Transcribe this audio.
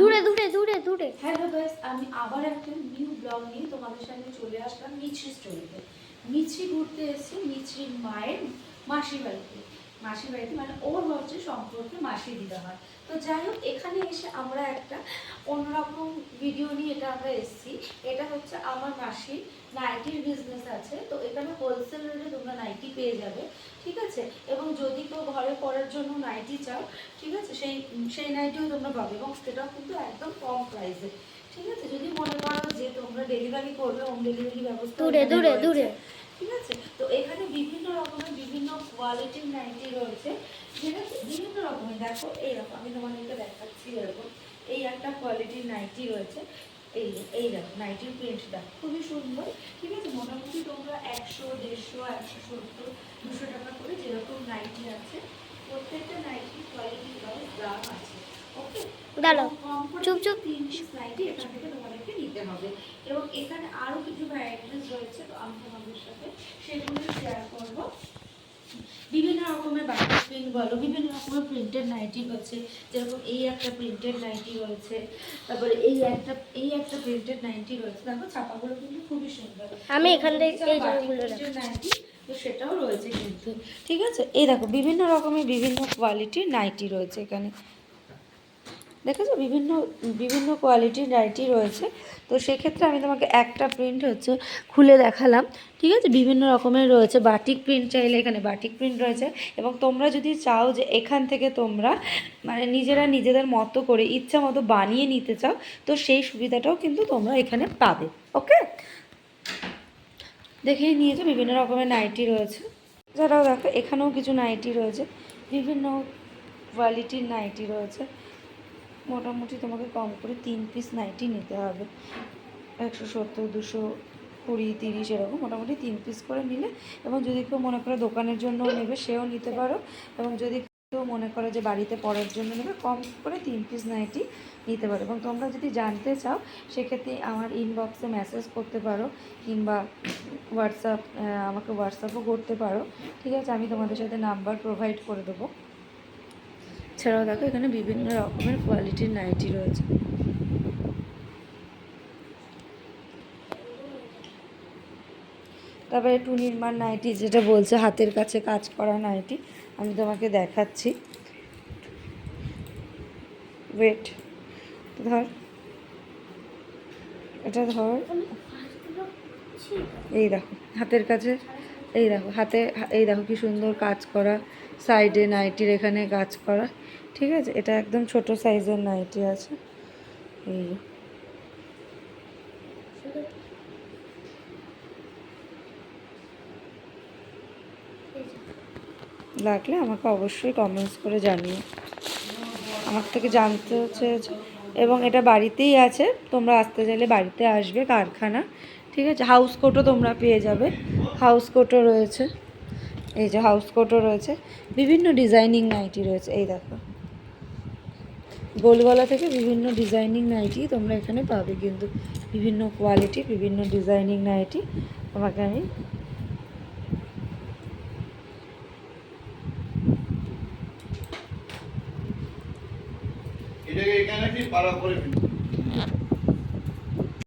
দূরে দূরে দূরে দূরে। হ্যালো গাইস আমি আবার একটা নিউ ব্লগ নিয়ে তোমাদের সামনে চলে আসলাম মিছরি স্টোরিতে মিছরি ঘুরতে এসেছি মিছরির মায়ের মাসির বাড়িতে। মাসির বাড়িতে মানে ওর হচ্ছে সম্পর্কে মাসি দিদা হয়। তো যাই হোক এখানে এসে আমরা একটা অন্যরকম ভিডিও নিয়ে এটা আমরা এসেছি। এটা হচ্ছে আমার মাসির নাইটির বিজনেস আছে। তো এখানে হোলসেল নাইটি পেয়ে যাবে ঠিক আছে? এবং যদি কেউ ঘরে পরার জন্য নাইটি চাও ঠিক আছে? সেই সেই নাইটিও তোমরা পাবে এবং সেটাও কিন্তু একদম কম প্রাইসে ঠিক আছে? যদি মনে করো যে তোমরা ডেলিভারি করবে হোম ডেলিভারি ব্যবস্থা দূরে দূরে ঠিক আছে? তো এখানে বিভিন্ন রকমের বিভিন্ন কোয়ালিটির নাইটি রয়েছে ঠিক আছে? বিভিন্ন রকমের। দেখো এইরকম আমি তোমাদেরকে দেখাচ্ছি এরকম। এই একটা কোয়ালিটির নাইটি রয়েছে। এই এই দেখো নাইটির প্রিন্টটা খুবই সুন্দর। ঠিক আছে মোটামুটি তোমরা একশো দেড়শো একশো সত্তর দুশো টাকা করে যেরকম নাইটি আছে প্রত্যেকটা নাইটির কোয়ালিটি দাম আছে ওকে দাঁড়াও চুপ চুপ। নাইটি এখান থেকে তোমাদেরকে নিতে হবে। এবং এখানে আরও কিছু ভ্যারাইটিস রয়েছে তো আমি তোমাদের সাথে সেগুলো শেয়ার করব। বিভিন্ন রকমের বাটার প্রিন্ট বলো বিভিন্ন রকমের প্রিন্টেড নাইটি হচ্ছে যেরকম এই একটা প্রিন্টেড নাইটি রয়েছে তারপরে এই একটা এই একটা প্রিন্টেড নাইটি রয়েছে দেখো ছাপাগুলো কিন্তু খুবই সুন্দর। আমি এখান থেকে এই নাইটি তো সেটাও রয়েছে কিন্তু ঠিক আছে? এই দেখো বিভিন্ন রকমের বিভিন্ন কোয়ালিটির নাইটি রয়েছে এখানে। দেখেছ? বিভিন্ন বিভিন্ন কোয়ালিটির নাইটি রয়েছে। তো সেক্ষেত্রে আমি তোমাকে একটা প্রিন্ট হচ্ছে, খুলে দেখালাম। ঠিক আছে? বিভিন্ন রকমের রয়েছে। বাটিক প্রিন্ট চাইলে এখানে বাটিক প্রিন্ট রয়েছে। এবং তোমরা যদি চাও যে এখান থেকে তোমরা মানে নিজেরা নিজেদের মতো করে ইচ্ছা মতো বানিয়ে নিতে চাও, তো সেই সুবিধাটাও কিন্তু তোমরা এখানে পাবে। ওকে দেখেই নিয়েছো, বিভিন্ন রকমের নাইটি রয়েছে। যারাও দেখো, এখানেও কিছু নাইটি রয়েছে। বিভিন্ন কোয়ালিটির নাইটি রয়েছে। মোটামুটি তোমাকে কম করে তিন পিস নাইটি নিতে হবে। একশো সত্তর, দুশো কুড়ি, তিরিশ এরকম মোটামুটি তিন পিস করে নিলে এবং যদি কেউ মনে করে দোকানের জন্য নেবে, সেও নিতে পারো। এবং যদি কেউ মনে করে যে বাড়িতে পরার জন্য নেবে, কম করে তিন পিস নাইটি নিতে পারো। এবং তোমরা যদি জানতে চাও, সেক্ষেত্রে আমার ইনবক্সে মেসেজ করতে পারো কিংবা হোয়াটসঅ্যাপ আমাকে হোয়াটসঅ্যাপও করতে পারো। ঠিক আছে, আমি তোমাদের সাথে নাম্বার প্রোভাইড করে দেবো। এছাড়াও দেখো, এখানে বিভিন্ন রকমের কোয়ালিটির নাইটি রয়েছে। তারপরে টুনির মার নাইটি যেটা বলছে, হাতের কাছে কাজ করা নাইটি আমি তোমাকে দেখাচ্ছি। ওয়েট ধর। এটা ধর। এই দেখো, হাতের কাছে এই দেখো, হাতে এই দেখো কি সুন্দর কাজ করা সাইডে নাইটির এখানে কাজ করা, ঠিক আছে? এটা একদম ছোট সাইজের নাইটি আছে। এই। লাগলে আমাকে অবশ্যই কমেন্টস করে জানিও। আমার থেকে জানতে চেয়েছো। এবং এটা বাড়িতেই আছে, তোমরা আসতে চাইলে বাড়িতে আসবে কারখানা। ঠিক আছে? হাউস কোটও তোমরা পেয়ে যাবে। হাউস কোটও রয়েছে। এই যে হাউস কোটও রয়েছে। বিভিন্ন ডিজাইনিং নাইটি রয়েছে। এই দেখো। গোলগলা থেকে বিভিন্ন ডিজাইনিং নাইটি তোমরা এখানে পাবে কিন্তু বিভিন্ন কোয়ালিটি বিভিন্ন ডিজাইনিং নাইটি তোমাকে আমি এটাকে এখানে কি পাড়া করে